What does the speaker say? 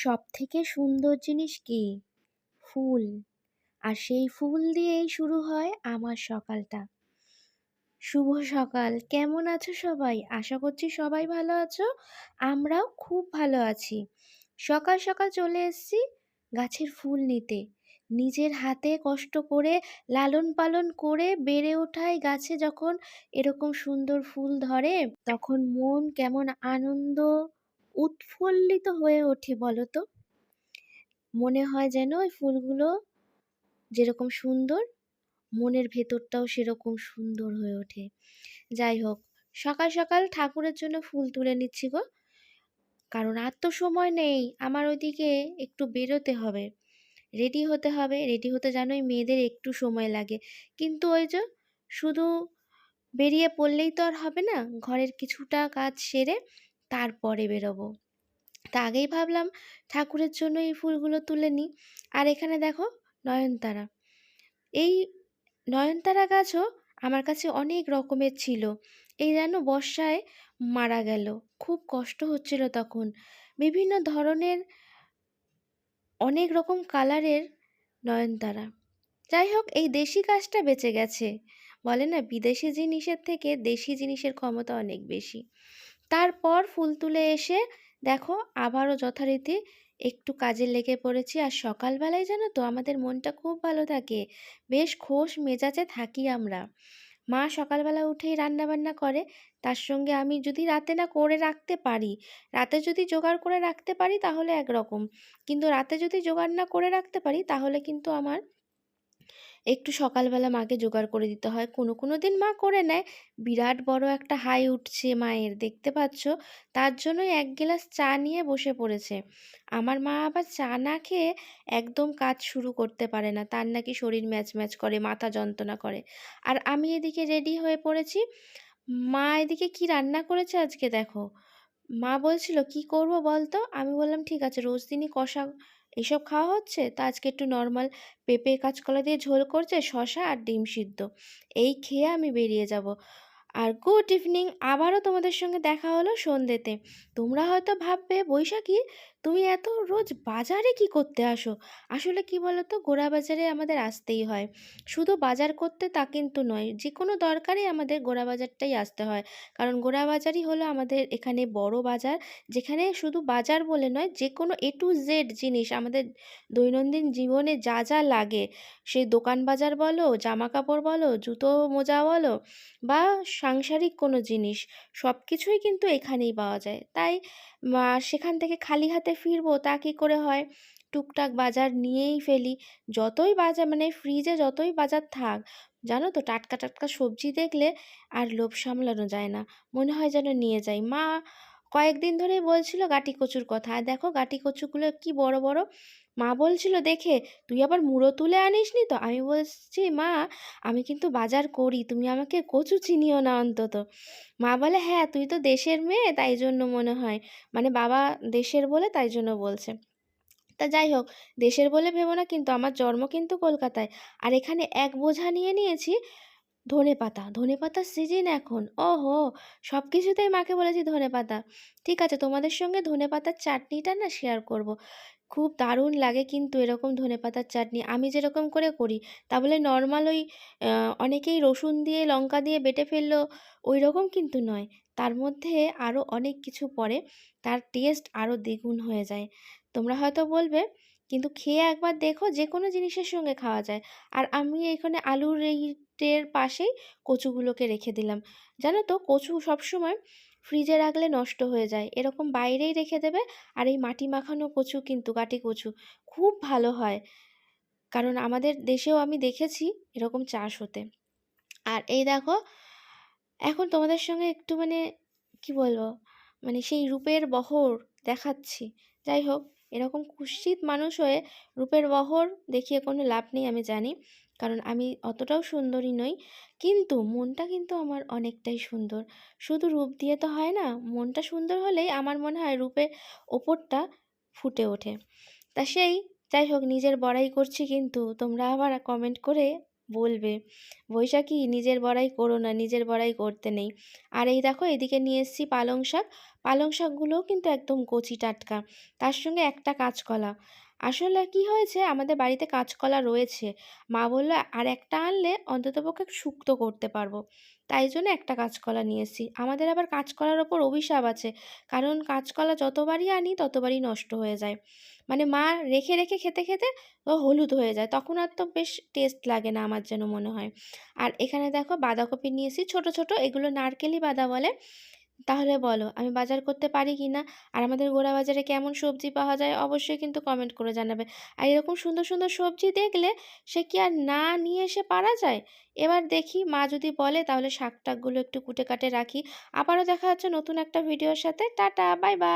সব থেকে সুন্দর জিনিস কি? ফুল। আর সেই ফুল দিয়েই শুরু হয় আমার সকালটা। শুভ সকাল। কেমন আছো সবাই? আশা করছি সবাই ভালো আছো। আমরাও খুব ভালো আছি। সকাল সকাল চলে এসেছি গাছের ফুল নিতে। নিজের হাতে কষ্ট করে লালন পালন করে বেড়ে ওঠায় গাছে যখন এরকম সুন্দর ফুল ধরে, তখন মন কেমন আনন্দ উৎফুল্লিত হয়ে ওঠে বলো তো মনে হয় যেন ওই ফুলগুলো যেরকম সুন্দর, মনের ভেতরটাও সেরকম সুন্দর হয়ে ওঠে। যাই হোক, সকাল সকাল ঠাকুরের জন্য ফুল তুলে নিচ্ছি গো। কারণ আর তো সময় নেই, আমার ওইদিকে একটু বেরোতে হবে। রেডি হতে হবে রেডি হতে জানোই মেয়েদের একটু সময় লাগে। কিন্তু ওই যে শুধু বেরিয়ে পড়লেই তো আর হবে না, ঘরের কিছুটা কাজ সেরে তারপরে বেরোবো। তা আগেই ভাবলাম ঠাকুরের জন্য এই ফুলগুলো তুলে নিই। আর এখানে দেখো নয়নতারা। এই নয়নতারা গাছও আমার কাছে অনেক রকমের ছিল। এই যেন বর্ষায় মারা গেল। খুব কষ্ট হচ্ছিল তখন। বিভিন্ন ধরনের অনেক রকম কালারের নয়নতারা। যাই হোক, এই দেশি গাছটা বেঁচে গেছে। বলে না, বিদেশি জিনিসের থেকে দেশি জিনিসের ক্ষমতা অনেক বেশি। তারপর ফুল তুলে এসে দেখো আবারও যথারীতি একটু কাজে লেগে পড়েছি। আর সকালবেলায় জানো তো আমাদের মনটা খুব ভালো থাকে, বেশ খোশ মেজাজে থাকি আমরা। মা সকালবেলা উঠেই রান্না বান্না করে, তার সঙ্গে আমি যদি রাতে না করে রাখতে পারি, রাতে যদি জোগাড় করে রাখতে পারি তাহলে একরকম। কিন্তু রাতে যদি জোগাড় না করে রাখতে পারি তাহলে কিন্তু আমার একটু সকালবেলা মাকে জোগাড় করে দিতে হয়। কোনো কোনো দিন মা করে নেয়। বিরাট বড় একটা হাই উঠছে মায়ের, দেখতে পাচ্ছ? তার জন্যই এক গ্লাস চা নিয়ে বসে পড়েছে। আমার মা আবার চা না খেয়ে একদম কাজ শুরু করতে পারে না। তার নাকি শরীর ম্যাচ ম্যাচ করে, মাথা যন্ত্রণা করে। আর আমি এদিকে রেডি হয়ে পড়েছি। মা এদিকে কি রান্না করেছে আজকে দেখো? মা বলছিল, কি করব বলতো? আমি বললাম, ঠিক আছে, রোজ দিনই কষা এসব খাওয়া হচ্ছে? তা আজকে একটু নর্মাল পেঁপে, কাঁচকলা দিয়ে ঝোল করছে শশা আর ডিম সিদ্ধ। এই খেয়ে আমি বেরিয়ে যাব। আর গুড ইভিনিং আবারও তোমাদের সঙ্গে দেখা হলো সন্ধ্যেতে। তোমরা হয়তো ভাববে, বৈশাখী? তুমি এত রোজ বাজারে কি করতে আসো? আসলে কি বলো তো গোড়া বাজারে আমাদের আসতেই হয়। শুধু বাজার করতে তা কিন্তু নয় যে কোনো দরকারে আমাদের গোড়া বাজারটাই আসতে হয়। কারণ গোড়া বাজারই হলো আমাদের এখানে বড় বাজার, যেখানে শুধু বাজার বলে নয় যে কোনো এ টু জেড জিনিস আমাদের দৈনন্দিন জীবনে যা যা লাগে। সেই দোকান বাজার বলো জামা কাপড় বলো, জুতো মোজা বলো, বা সাংসারিক কোনো জিনিস সব কিছুই কিন্তু এখানেই পাওয়া যায়। তাই সেখান থেকে খালি হাতে ফিরবো, তা কী করে হয়? টুকটাক বাজার নিয়েই ফেলি। যতই বাজার মানে ফ্রিজে যতই বাজার থাক, জানো তো, টাটকা টাটকা সবজি দেখলে আর লোভ সামলানো যায় না। মনে হয় যেন নিয়ে যাই। মা কয়েকদিন ধরেই বলছিল গাটি কচুর কথা। আর দেখো গাটি কচুগুলো কি বড় বড়? মা বলছিল, দেখে, তুই আবার মুড়ো তুলে আনিস নি তো? আমি বলছি, মা, আমি কিন্তু বাজার করি, তুমি আমাকে কচু চিনিও না অন্তত। মা বলে হ্যাঁ তুই তো দেশের মেয়ে, তাই জন্য মনে হয়। মানে বাবা দেশের বলে তাই জন্য বলছে। তা যাই হোক, দেশের বলে ভেবো না কিন্তু, আমার জন্ম কিন্তু কলকাতায়। আর এখানে এক বোঝা নিয়ে নিয়েছি ধনে পাতা, ধনে পাতার সিজন এখন। ওহো সব কিছুতেই মাকে বলেছি ধনে পাতা। ঠিক আছে, তোমাদের সঙ্গে ধনে পাতার চাটনিটা না শেয়ার করব। খুব দারুণ লাগে কিন্তু এরকম ধনে পাতার চাটনি। আমি যেরকম করে করি, তা বলে নর্মাল ওই অনেকেই রসুন দিয়ে, লঙ্কা দিয়ে বেটে ফেলল ওই রকম কিন্তু নয়। তার মধ্যে আরও অনেক কিছু পড়ে, তার টেস্ট আরও দ্বিগুণ হয়ে যায়। তোমরা হয়তো বলবে, কিন্তু খেয়ে একবার দেখো যে কোনো জিনিসের সঙ্গে খাওয়া যায়। আর আমি এখানে আলুর এই ট্রের পাশেই কচুগুলোকে রেখে দিলাম। জানো তো, কচু সবসময় ফ্রিজে রাখলে নষ্ট হয়ে যায়। এরকম বাইরেই রেখে দেবে আর এই মাটি মাখানো কচু কিন্তু, কাটি কচু, খুব ভালো হয়। কারণ আমাদের দেশেও আমি দেখেছি এরকম চাষ হতে। আর এই দেখো, এখন তোমাদের সঙ্গে একটু মানে কি বলব মানে সেই রূপের বহর দেখাচ্ছি। যাই হোক, এরকম কুৎসিত মানুষ হয়ে রূপের বহর দেখিয়ে কোনো লাভ নেই আমি জানি। কারণ আমি অতটাও সুন্দরী নই। কিন্তু মনটা কিন্তু আমার অনেকটাই সুন্দর। শুধু রূপ দিয়ে তো হয় না, মনটা সুন্দর হলেই আমার মনে হয় রূপের ওপরটা ফুটে ওঠে। তা সেই, যাই হোক, নিজের বড়াই করছি কিন্তু তোমরা আবার কমেন্ট করে বলবে, বৈশাখী, নিজের বড়াই করো না, নিজের বড়াই করতে নেই। আর এই দেখো, এদিকে নিয়ে এসেছি পালং শাক। পালং শাকগুলোও কিন্তু একদম কচি টাটকা। তার সঙ্গে একটা কাঁচকলা। আসলে কি হয়েছে, আমাদের বাড়িতে কাঁচকলা রয়েছে। মা বলল, আর একটা আনলে অন্ততপক্ষে শুক্তো করতে পারব। তাই জন্য একটা কাঁচকলা নিয়ে আমাদের আবার কাঁচকলার ওপর অভিশাপ আছে, কারণ কাঁচকলা যতবারই আনি ততবারই নষ্ট হয়ে যায়। মানে মা রেখে রেখে খেতে খেতে হলুদ হয়ে যায়। তখন আর তো বেশ টেস্ট লাগে না আমার যেন মনে হয়। আর এখানে দেখো বাঁধাকপি নিয়েছি, ছোট ছোট, এগুলো নারকেলি বাঁধা বলে। তাহলে বলো, আমি বাজার করতে পারি কি না আর আমাদের গোড়া বাজারে কেমন সবজি পাওয়া যায় অবশ্যই কিন্তু কমেন্ট করে জানাবে। আর এরকম সুন্দর সুন্দর সবজি দেখলে সে কি আর না নিয়ে এসে পারা যায়? এবার দেখি, মা যদি বলে তাহলে শাক টাকগুলো একটু কুটে কাটে রাখি। আবারও দেখা হচ্ছে নতুন একটা ভিডিওর সাথে। Tata bye bye